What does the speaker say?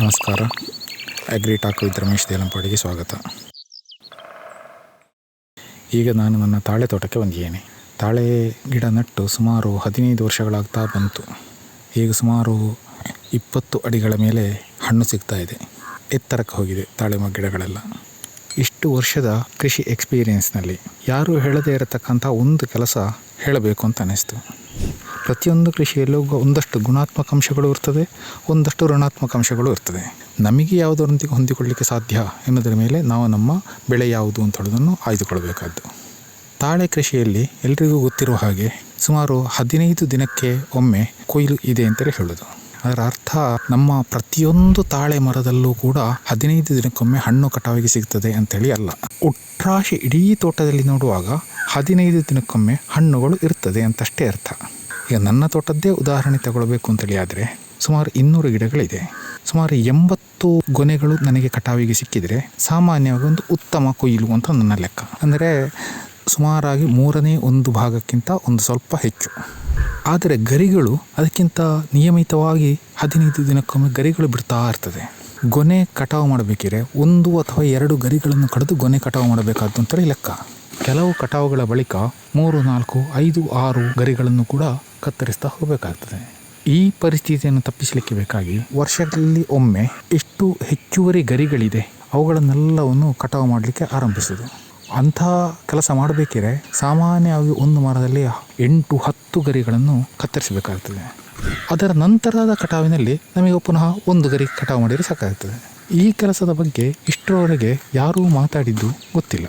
ನಮಸ್ಕಾರ. Agri talk with Ramesh ದೇಲಂಪಾಡಿಗೆ ಸ್ವಾಗತ. ಈಗ ನಾನು ನನ್ನ ತಾಳೆ ತೋಟಕ್ಕೆ ಬಂದಿದ್ದೇನೆ. ತಾಳೆ ಗಿಡ ನಟ್ಟು ಸುಮಾರು ಹದಿನೈದು ವರ್ಷಗಳಾಗ್ತಾ ಬಂತು. ಈಗ ಸುಮಾರು ಇಪ್ಪತ್ತು ಅಡಿಗಳ ಮೇಲೆ ಹಣ್ಣು ಸಿಗ್ತಾ ಇದೆ. ಎತ್ತರಕ್ಕೆ ಹೋಗಿದೆ ತಾಳೆ ಗಿಡಗಳೆಲ್ಲ. ಇಷ್ಟು ವರ್ಷದ ಕೃಷಿ ಎಕ್ಸ್ಪೀರಿಯೆನ್ಸ್ನಲ್ಲಿ ಯಾರೂ ಹೇಳದೇ ಇರತಕ್ಕಂಥ ಒಂದು ಕೆಲಸ ಹೇಳಬೇಕು ಅಂತ ಅನ್ನಿಸ್ತು ಪ್ರತಿಯೊಂದು ಕೃಷಿಯಲ್ಲೂ ಒಂದಷ್ಟು ಗುಣಾತ್ಮಕ ಅಂಶಗಳು ಇರ್ತದೆ, ಒಂದಷ್ಟು ಋಣಾತ್ಮಕ ಅಂಶಗಳು ಇರ್ತದೆ. ನಮಗೆ ಯಾವುದರೊಂದಿಗೆ ಹೊಂದಿಕೊಳ್ಳಲಿಕ್ಕೆ ಸಾಧ್ಯ ಎನ್ನುವುದರ ಮೇಲೆ ನಾವು ನಮ್ಮ ಬೆಳೆ ಯಾವುದು ಅಂತ ಹೇಳೋದನ್ನು ಆಯ್ದುಕೊಳ್ಬೇಕಾದ್ದು ತಾಳೆ ಕೃಷಿಯಲ್ಲಿ ಎಲ್ರಿಗೂ ಗೊತ್ತಿರುವ ಹಾಗೆ ಸುಮಾರು ಹದಿನೈದು ದಿನಕ್ಕೆ ಒಮ್ಮೆ ಕೊಯ್ಲು ಇದೆ ಅಂತಲೇ ಹೇಳೋದು. ಅದರ ಅರ್ಥ ನಮ್ಮ ಪ್ರತಿಯೊಂದು ತಾಳೆ ಮರದಲ್ಲೂ ಕೂಡ ಹದಿನೈದು ದಿನಕ್ಕೊಮ್ಮೆ ಹಣ್ಣು ಕಟಾವಿಗೆ ಸಿಗ್ತದೆ ಅಂತೇಳಿ ಅಲ್ಲ. ಒಟ್ರಾಶಿ ಇಡೀ ತೋಟದಲ್ಲಿ ನೋಡುವಾಗ ಹದಿನೈದು ದಿನಕ್ಕೊಮ್ಮೆ ಹಣ್ಣುಗಳು ಇರ್ತದೆ ಅಂತಷ್ಟೇ ಅರ್ಥ. ಈಗ ನನ್ನ ತೋಟದ್ದೇ ಉದಾಹರಣೆ ತಗೊಳ್ಬೇಕು ಅಂತೇಳಿ ಆದರೆ ಸುಮಾರು ಇನ್ನೂರು ಗಿಡಗಳಿದೆ. ಸುಮಾರು ಎಂಬತ್ತು ಗೊನೆಗಳು ನನಗೆ ಕಟಾವಿಗೆ ಸಿಕ್ಕಿದರೆ ಸಾಮಾನ್ಯವಾಗಿ ಒಂದು ಉತ್ತಮ ಕೊಯ್ಲು ಅಂತ ನನ್ನ ಲೆಕ್ಕ. ಅಂದರೆ ಸುಮಾರಾಗಿ ಮೂರನೇ ಒಂದು ಭಾಗಕ್ಕಿಂತ ಒಂದು ಸ್ವಲ್ಪ ಹೆಚ್ಚು. ಆದರೆ ಗರಿಗಳು ಅದಕ್ಕಿಂತ ನಿಯಮಿತವಾಗಿ ಹದಿನೈದು ದಿನಕ್ಕೊಮ್ಮೆ ಗರಿಗಳು ಬಿಡ್ತಾ ಇರ್ತದೆ. ಗೊನೆ ಕಟಾವು ಮಾಡಬೇಕಿದ್ರೆ ಒಂದು ಅಥವಾ ಎರಡು ಗರಿಗಳನ್ನು ಕಡಿದು ಗೊನೆ ಕಟಾವು ಮಾಡಬೇಕಾದ್ದು ಲೆಕ್ಕ. ಕೆಲವು ಕಟಾವುಗಳ ಬಳಿಕ ಮೂರು, ನಾಲ್ಕು, ಐದು, ಆರು ಗರಿಗಳನ್ನು ಕೂಡ ಕತ್ತರಿಸ್ತಾ ಹೋಗಬೇಕಾಗ್ತದೆ. ಈ ಪರಿಸ್ಥಿತಿಯನ್ನು ತಪ್ಪಿಸಲಿಕ್ಕೆ ಬೇಕಾಗಿ ವರ್ಷದಲ್ಲಿ ಒಮ್ಮೆ ಎಷ್ಟು ಹೆಚ್ಚುವರಿ ಗರಿಗಳಿದೆ, ಅವುಗಳನ್ನೆಲ್ಲವನ್ನು ಕಟಾವು ಮಾಡಲಿಕ್ಕೆ ಆರಂಭಿಸೋದು ಅಂಥ ಕೆಲಸ ಮಾಡಬೇಕಿದ್ರೆ ಸಾಮಾನ್ಯವಾಗಿ ಒಂದು ಮರದಲ್ಲಿ ಎಂಟು ಹತ್ತು ಗರಿಗಳನ್ನು ಕತ್ತರಿಸಬೇಕಾಗ್ತದೆ. ಅದರ ನಂತರದ ಕಟಾವಿನಲ್ಲಿ ನಮಗೆ ಪುನಃ ಒಂದು ಗರಿ ಕಟಾವು ಮಾಡಿದರೆ ಸಾಕಾಗ್ತದೆ. ಈ ಕೆಲಸದ ಬಗ್ಗೆ ಇಷ್ಟರವರೆಗೆ ಯಾರೂ ಮಾತಾಡಿದ್ದು ಗೊತ್ತಿಲ್ಲ.